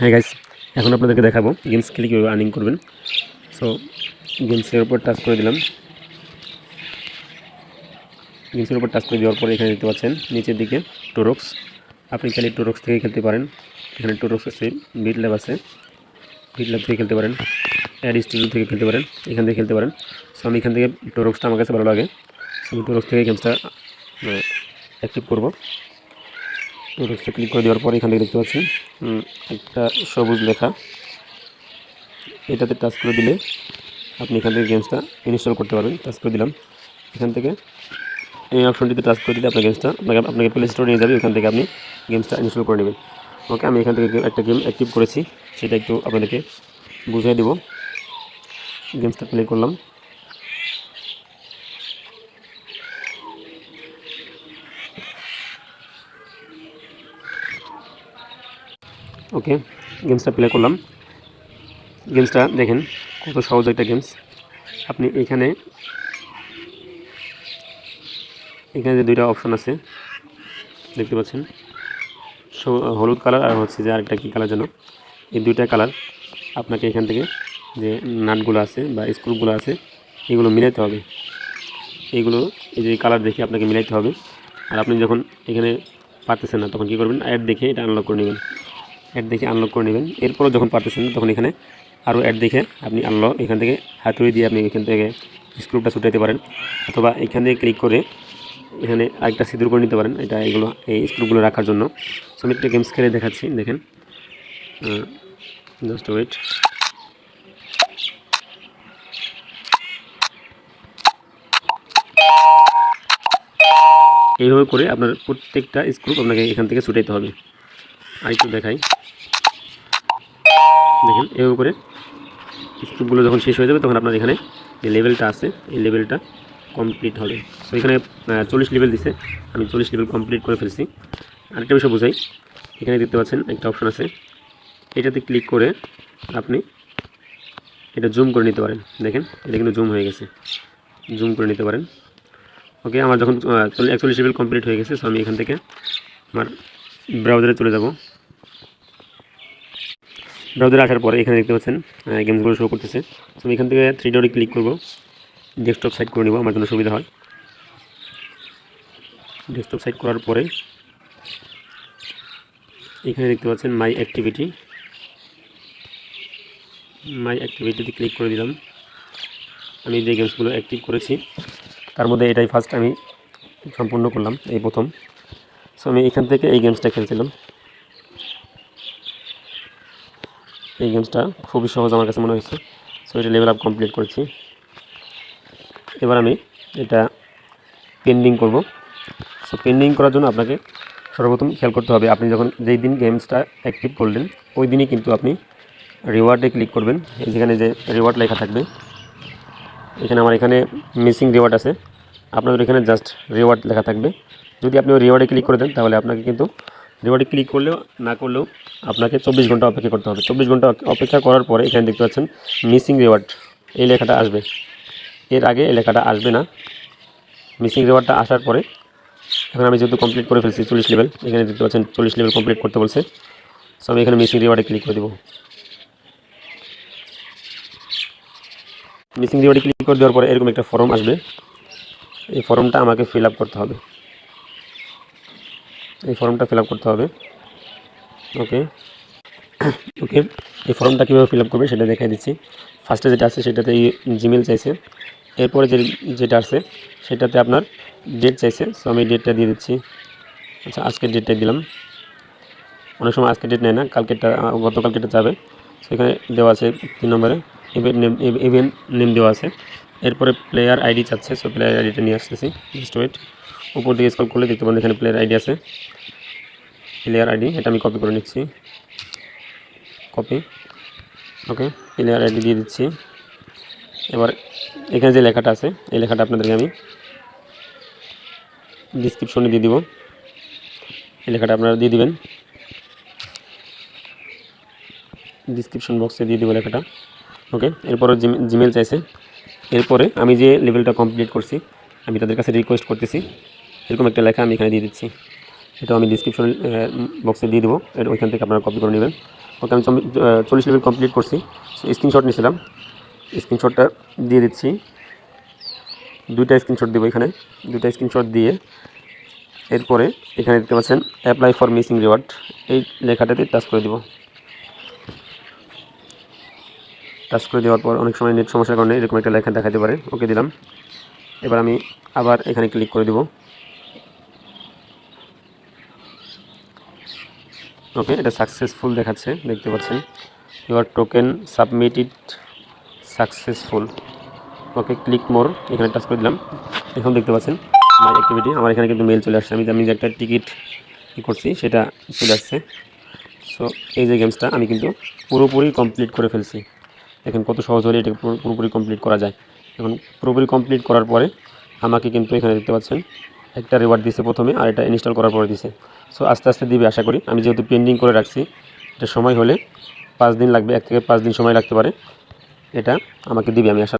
হ্যাঁ গাইস এখন আপনাদেরকে দেখাবো গেমস খেলে কীভাবে আর্নিং করবেন। সো গেমসের উপর টাচ করে দিলাম। গেমসের উপর টাচ করে দেওয়ার পরে এখানে দেখতে পাচ্ছেন, নিচের দিকে টোরক্স আপনি খালি টোরক্স থেকে খেলতে পারেন। এখানে টোরক্স আছে বিট ল্যাব আছে। বিট ল্যাব থেকে খেলতে পারেন। অ্যাড স্টুডিও থেকে খেলতে পারেন। এখান থেকে খেলতে পারেন। সো আমি এখান থেকে টোরক্সটা আমার কাছে ভালো লাগে। সো আমি টোরক্স থেকে গেমসটা অ্যাক্টিভ করব। টোরক্সে ক্লিক করে দেওয়ার পর এখান থেকে দেখতে পাচ্ছেন একটা সবুজ লেখা। এটাতে টাচ করে দিলে আপনি এখান থেকে গেমসটা ইনস্টল করতে পারবেন। টাচ করে দিলাম। এখান থেকে এই অপশনটিতে টাচ করে দিলে আপনার গেমসটা আপনাকে আপনাকে প্লে স্টোরে নিয়ে যাবে। ওখান থেকে আপনি গেমসটা ইনস্টল করে নেবেন। ওকে আমি এখান থেকে একটা গেম অ্যাক্টিভ করেছি। সেটা একটু আপনাদেরকে বুঝিয়ে দেবো। গেমসটা প্লে করলাম। ওকে গেমসটা প্লে করলাম। গেমসটা দেখেন, কত সহজ একটা গেমস আপনি এখানে এখানে যে দুইটা অপশন আছে, দেখতে পাচ্ছেন। হলুদ কালার আর হচ্ছে যে আরেকটা কী কালার যেন। এই দুইটা কালার আপনাকে এখান থেকে যে নাটগুলো আছে বা স্ক্রুপগুলো আছে, এগুলো মিলাইতে হবে। এইগুলো এই যে কালার দেখে আপনাকে মিলাইতে হবে। আর আপনি যখন এখানে পারতেছেন না, তখন কী করবেন? অ্যাড দেখে এটা আনলক করে নেবেন। অ্যাড দেখে আনলক করে নেবেন। এরপরও যখন পারতেছেন তখন এখানে আরও অ্যাড দেখে আপনি আনলক এখান থেকে হাতুড়ি দিয়ে আপনি এখান থেকে স্ক্রুপটা ছুটাইতে পারেন। অথবা এখান থেকে ক্লিক করে এখানে আরেকটা সিঁদুর করে নিতে পারেন। এটা এগুলো, এই স্ক্রুপগুলো রাখার জন্য। সো আমি একটা গেমস খেলে দেখাচ্ছি, দেখেন। জাস্ট ওয়েট এইভাবে করে আপনার প্রত্যেকটা স্ক্রুপ আপনাকে এখান থেকে ছুটাইতে হবে। আর একটু দেখাই। দেখেন এর উপরে স্ক্রুপগুলো যখন শেষ হয়ে যাবে, তখন আপনার এখানে যে লেভেলটা আছে, এই লেভেলটা কমপ্লিট হবে। সো এখানে চল্লিশ লেভেল দিছে। আমি চল্লিশ লেভেল কমপ্লিট করে ফেলছি। আরেকটা বিষয় বোঝাই। এখানে দেখতে পাচ্ছেন, একটা অপশন আছে। এটাতে ক্লিক করে আপনি এটা জুম করে নিতে পারেন। দেখেন, এটা কিন্তু জুম হয়ে গেছে। জুম করে নিতে পারেন। ওকে আমার যখন একচল্লিশ লেভেল কমপ্লিট হয়ে গেছে সো আমি এখান থেকে আমার ব্রাউজারে চলে যাব। ব্রাউজারে আসার পরে এখানে দেখতে পাচ্ছেন গেমসগুলো শো করতেছে। তো আমি এখান থেকে থ্রি ডটে ক্লিক করব। ডেস্কটপ সাইট করে নেব, আমার জন্য সুবিধা হয়। ডেস্কটপ সাইট করার পরে এখানে দেখতে পাচ্ছেন মাই অ্যাক্টিভিটি মাই অ্যাক্টিভিটিতে ক্লিক করে দিলাম। আমি যে গেমসগুলো অ্যাক্টিভ করেছি, তার মধ্যে এটাই ফার্স্ট আমি সম্পূর্ণ করলাম, এই প্রথম। সো আমি এখান থেকে এই গেমসটা খেলছিলাম। এই গেমসটা খুবই সহজ আমার কাছে মনে হয়েছে। সো এটা লেভেল আপ কমপ্লিট করেছি। এবার আমি এটা পেন্ডিং করব। সো পেন্ডিং করার জন্য আপনাকে সর্বপ্রথম খেয়াল করতে হবে, আপনি যখন যেই দিন গেমসটা অ্যাক্টিভ করলেন, ওই দিনই কিন্তু আপনি রিওয়ার্ডে ক্লিক করবেন। যেখানে যে রিওয়ার্ড লেখা থাকবে, এখানে আমার এখানে মিসিং রিওয়ার্ড আছে। আপনাদের এখানে জাস্ট রিওয়ার্ড লেখা থাকবে। যদি আপনি রিওয়ার্ডে ক্লিক করে দেন, তাহলে আপনাকে কিন্তু রিওয়ার্ডে ক্লিক করলেও, না করলেও আপনাকে চব্বিশ ঘণ্টা অপেক্ষা করতে হবে। চব্বিশ ঘণ্টা অপেক্ষা করার পরে এখানে দেখতে পাচ্ছেন মিসিং রিওয়ার্ড এই লেখাটা আসবে। এর আগে এই লেখাটা আসবে না। মিসিং রিওয়ার্ডটা আসার পরে, এখন আমি যেহেতু কমপ্লিট করে ফেলছি চল্লিশ লেভেল এখানে দেখতে পাচ্ছেন চল্লিশ লেভেল কমপ্লিট করতে বলছে। সো আমি এখানে মিসিং রিওয়ার্ডে ক্লিক করে দেবো। মিসিং রিওয়ার্ডে ক্লিক করে দেওয়ার পরে এরকম একটা ফর্ম আসবে। এই ফর্মটা আমাকে ফিল আপ করতে হবে। এই ফর্মটা ফিল করতে হবে। ওকে ওকে এই ফর্মটা কীভাবে ফিল করবে সেটা দেখাই দিচ্ছি। ফার্স্টে যেটা আছে সেটাতে জিমেল চাইছে। এরপরে যে যেটা আছে সেটাতে আপনার ডেট চাইছে। সো আমি ডেটটা দিয়ে দিচ্ছি। আচ্ছা আজকের ডেটটা দিলাম। অনেক সময় আজকের ডেট নেয় না কালকেরটা আহ, গতকালকেরটা যাবে। সেখানে দেওয়া আছে তিন নম্বরে। ইভেন্ট নেম ইভেন্ট নেম দেওয়া আছে। এরপরে প্লেয়ার আইডি চাচ্ছে। সো প্লেয়ার আইডিটা নিয়ে আসতেছি। জাস্ট ওয়েট উপর দিকে স্কল করলে দেখতে পাবেন এখানে প্লেয়ার আইডি আছে। প্লেয়ার আইডি এটা আমি কপি করে নিচ্ছি। কপি ওকে প্লেয়ার আইডি দিয়ে দিচ্ছি। এবার এখানে যে লেখাটা আছে, এই লেখাটা আপনাদেরকে আমি ডিসক্রিপশনে দিয়ে দিব। এই লেখাটা আপনারা দিয়ে দিবেন। ডিসক্রিপশন বক্সে দিয়ে দিব লেখাটা ওকে এরপরে জিমেল চাইছে। এরপরে আমি যে লেভেলটা কমপ্লিট করছি, আমি তাদের কাছে রিকোয়েস্ট করতেছি। এরকম একটা লেখা আমি এখানে দিয়ে দিচ্ছি। সেটাও আমি ডিসক্রিপশন বক্সে দিয়ে দেবো। ওইখান থেকে আপনারা কপি করে নেবেন। ওকে আমি চল্লিশ লেভেল কমপ্লিট করছি। স্ক্রিনশট নিয়েছিলাম। স্ক্রিনশটটা দিয়ে দিচ্ছি। দুইটা স্ক্রিনশট দেবো এখানে। দুইটা স্ক্রিনশট দিয়ে এরপরে এখানে দেখতে পাচ্ছেন অ্যাপ্লাই ফর মিসিং রিওয়ার্ড এই লেখাটাতে টাচ করে দিব। টাচ করে দেওয়ার পর অনেক সময় নেট সমস্যার কারণে এরকম একটা লেখা দেখাতে পারে। ওকে দিলাম। এবার আমি আবার এখানে ক্লিক করে দিব। ওকে এটা সাকসেসফুল দেখাচ্ছে, দেখতে পাচ্ছেন। Your token submitted successful okay click more এখানে টাচ করে দিলাম। এখন দেখতে পাচ্ছেন মাই অ্যাক্টিভিটি আমার এখানে কিন্তু মেল চলে আসছে। আমি আমি যে একটা টিকিট করছি, সেটা চলে আসছে। সো এই যে গেমসটা আমি কিন্তু পুরোপুরি কমপ্লিট করে ফেলছি। এখন কত সহজ হলে এটা পুরো- পুরোপুরি কমপ্লিট করা যায়। এখন পুরোপুরি কমপ্লিট করার পরে আমাকে কিন্তু এখানে দেখতে পাচ্ছেন একটা রিওয়ার্ড দিছে প্রথমে আর এটা ইনস্টল করার পরে দিছে। সো আস্তে আস্তে দিবে আশা করি। আমি যেহেতু পেন্ডিং করে রাখছি, এটা সময় হলে পাঁচ দিন লাগবে, এক থেকে পাঁচ দিন সময় লাগতে পারে। এটা আমাকে দিবে, আমি আশা